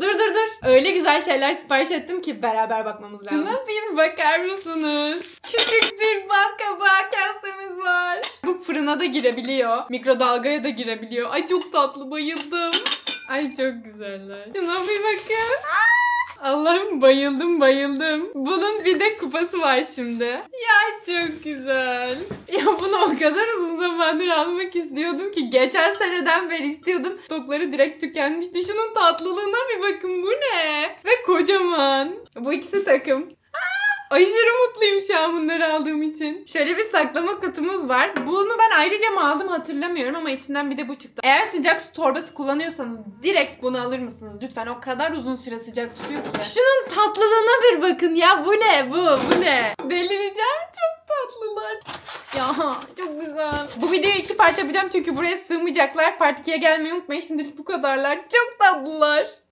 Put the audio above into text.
Dur dur dur. Öyle güzel şeyler sipariş ettim ki beraber bakmamız lazım. Şuna bir bakar mısınız? Küçük bir kabağı kasemiz var. Bu fırına da girebiliyor. Mikrodalgaya da girebiliyor. Ay çok tatlı bayıldım. Ay çok güzeller. Şuna bir bakın. Allah'ım bayıldım bayıldım. Bunun bir de kupası var şimdi. Ya çok güzel. Ya bunu o kadar uzun zamandır almak istiyordum ki geçen seneden beri istiyordum. Stokları direkt tükenmişti. Şunun tatlılığına bir bakın bu ne? Ve kocaman. Bu ikisi takım. Aşırı mutluyum şu an bunları aldığım için. Şöyle bir saklama kutumuz var. Bunu ben ayrıca mı aldım hatırlamıyorum ama içinden bir de bu çıktı. Eğer sıcak su torbası kullanıyorsanız direkt bunu alır mısınız? Lütfen o kadar uzun süre sıcak tutuyor ki. Şunun tatlılığına bir bakın ya bu ne bu bu ne? Delireceğim. Ya çok güzel. Bu videoyu iki part yapacağım çünkü buraya sığmayacaklar. Part 2'ye gelmeyi unutmayın. Şimdilik bu kadarlar. Çok tatlılar.